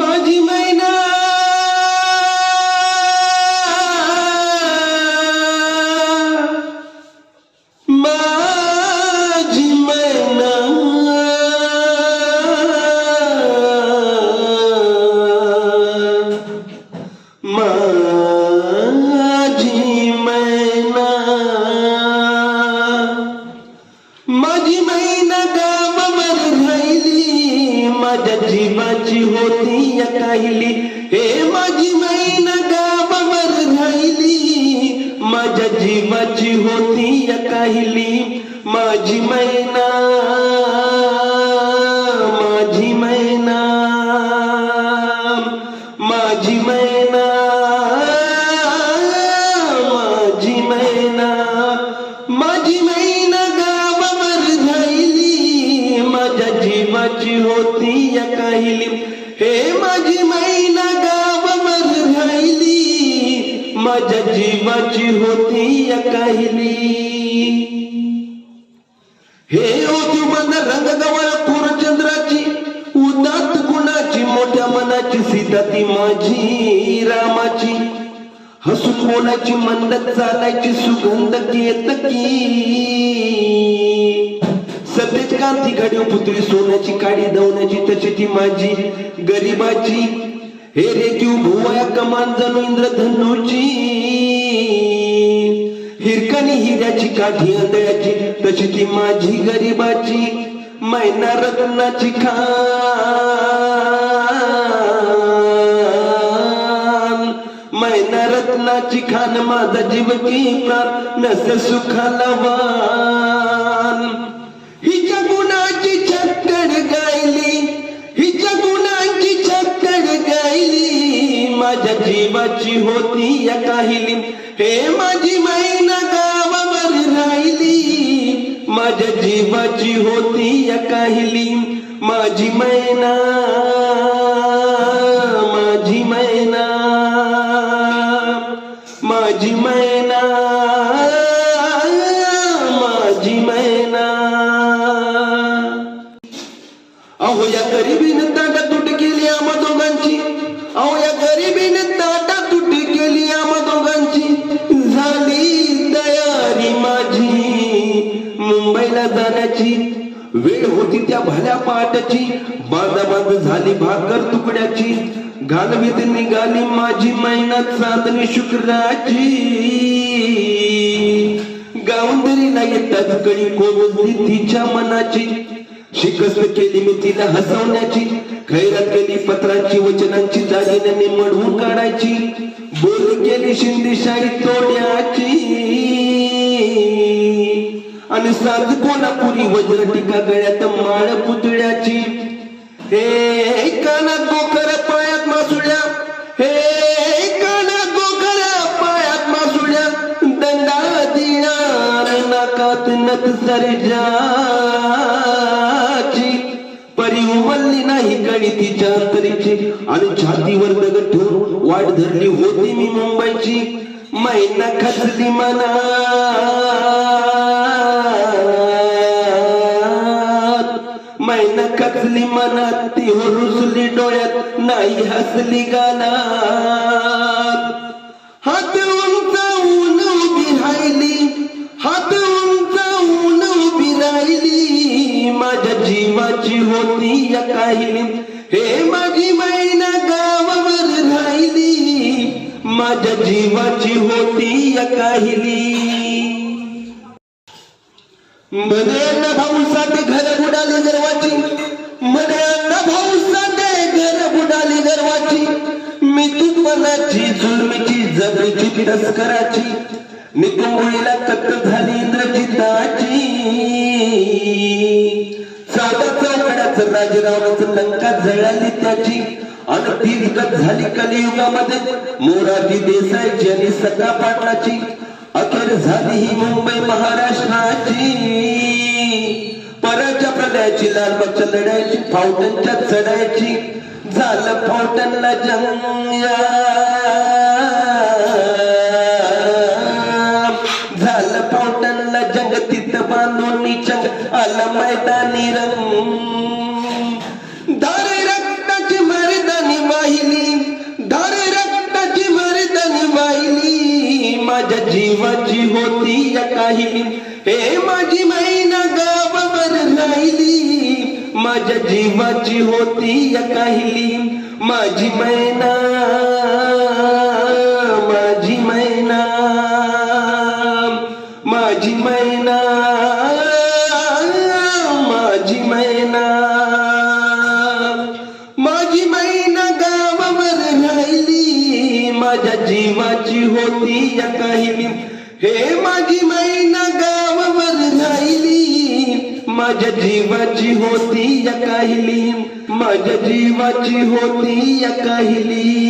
माझी मैना माझी माझी होती या काहिली. माझी मैना माझ्या जीवाची होती या काहिली. हे होती मन रंगगवळ पूर्णचंद्राची उदात गुणाची मोठ्या मनाची सीता ती माझी रामाची. हसून बोलायची मंडत चालायची सुगंध येत की. सतेज कांती घडीव पुतळी सोन्याची काडी दवण्याची तशी ती माझी गरीबाची. हे रेकीव भुवया कमान जणू इंद्रधनुची हिरकणी हिऱ्याची काठी आंधळ्याची तशी ती माझी गरीबाची मैना रत्नाची खान. मैना रत्नाची खान माझा जीव की प्राण नस सुखाला वा माझ्या जीवाची होती या काहिली हे माझी मैना गावावर राहिली. माझ्या जीवाची होती या काहिली माझी मैना गरिबीनं ताटा तुट केली आम्हा दोघांची? झाली तयारी माझी. मुंबईला जाण्याची वेळ होती त्या भल्या पाटाची बाजाबाज झाली भाकर तुकड्याची. घालवीत निघाली माझी मैना चांदणी शुक्राची. गावंदरीला येतात कळी कोवली तिच्या मनाची. शिकस्त केली मी तिला हसवण्याची खैरात केली पत्रांची वचनांची दागिन्याने मढवून काढायची. बोल केली शिंदेशाही तोड्याची. आणि साध कोणापुरी वज्र टीका गळ्यात माळ पुतळ्याची. हे कानात गोखर पायात मासुळ्या. हे कानात गोखर पायात मासुळ्या. दंडा दिणार नाकात नत सरजा. परी उमलली नाही कळी तिच्या अंतरीची आणि छातीवर दगड ठेवून वाट धरली होती मी मुंबईची. मैना खचली मना मैना खचली मनात ती रुसली डोळ्यात नाही हसली गाना माझ्या जीवाची होती या काहिली मने अण्णा भाऊ घर बुडाली गर्वाची. मने अण्णा भाऊ घर बुडाली गर्वाची. मी तुपणाची जुलमीची जगची मी निकुंबळीला कत्त झाली इंद्रजिताची. साधा चौकड्याचं राजरावाचं लंका जळाली त्याची. आणि ती विकत झाली कलियुगामध्ये. मोरारजी देसाई आणि सका पाटलाची. अखेर झाली ही मुंबई महाराष्ट्राची. परच्या प्रलयाची लालबागच्या लढायची फाउंटनच्या चढायची. झालं फाउंटनला जंग झालं फाउटनला जंग तिथं बांधून चंग आलं मैदानी रंग. काहिली हे माझी मैना गावावर राहिली. माझ्या जीवाची होती या काही माझी मैना माझी मैना माझी मैना माझी मैना जीवाची या काहिली हे माझी मैना गावावर राहिली. माझ्या जीवाची होती या काहिली माझ्या जीवाची होती या काहिली